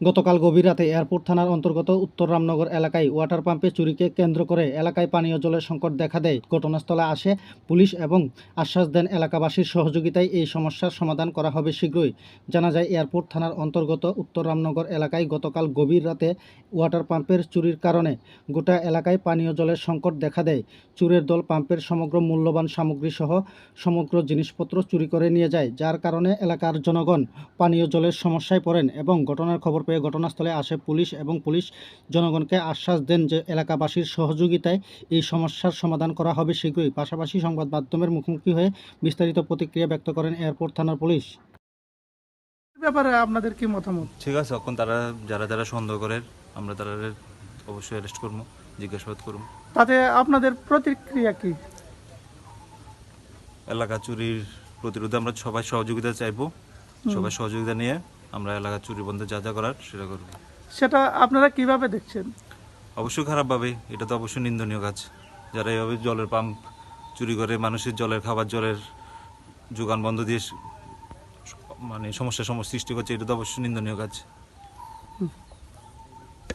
গতকাল গভীর রাতে এয়ারপোর্ট থানার অন্তর্গত উত্তর রামনগর এলাকায় ওয়াটার পাম্পে চুরিকে কেন্দ্র করে এলাকায় পানীয় জলের সংকট দেখা দেয়। ঘটনাস্থলে আসে পুলিশ এবং আশ্বাস দেন এলাকাবাসীর সহযোগিতায় এই সমস্যার সমাধান করা হবে শীঘ্রই। জানা যায়, এয়ারপোর্ট থানার অন্তর্গত উত্তর রামনগর এলাকায় গতকাল গভীর রাতে ওয়াটার পাম্পের চুরির কারণে গোটা এলাকায় পানীয় জলের সংকট দেখা দেয়। চুরের দল পাম্পের সমগ্র মূল্যবান সামগ্রী সহ সমগ্র জিনিসপত্র চুরি করে নিয়ে যায়, যার কারণে এলাকার জনগণ পানীয় জলের সমস্যায় পড়েন এবং ঘটনার খবর পেয়ে ঘটনাস্থলে আসে পুলিশ এবং পুলিশ জনগণকে আশ্বাস দেন যে এলাকাবাসীর সহযোগিতায় এই সমস্যার সমাধান করা হবে শীঘ্রই। পাশাপাশি সংবাদ মাধ্যমের মুখোমুখি হয়ে বিস্তারিত প্রতিক্রিয়া ব্যক্ত করেন এয়ারপোর্ট থানার পুলিশ। ব্যাপারে আপনাদের কি মতামত? ঠিক আছে এখন তারা যারা যারা সন্দেহ করে আমরা তারা অবশ্যই অ্যারেস্ট করব জিজ্ঞাসাবাদ করব। তাতে আপনাদের প্রতিক্রিয়া কি? এলাকা চুরির প্রতিরোধে আমরা সবাই সহযোগিতা চাইব। সবাই সহযোগিতা নিয়ে আমরা এলাকা চুরি বন্ধে যা যা করার সেটা করব। সেটা আপনারা কীভাবে দেখছেন? অবশ্যই খারাপভাবে। এটা তো অবশ্যই নিন্দনীয় কাজ। যারা এইভাবে জলের পাম্প চুরি করে মানুষের জলের খাবার জলের যোগান বন্ধ দিয়ে মানে সমস্যা সমস্যা সৃষ্টি করছে এটা তো অবশ্যই নিন্দনীয় কাজ।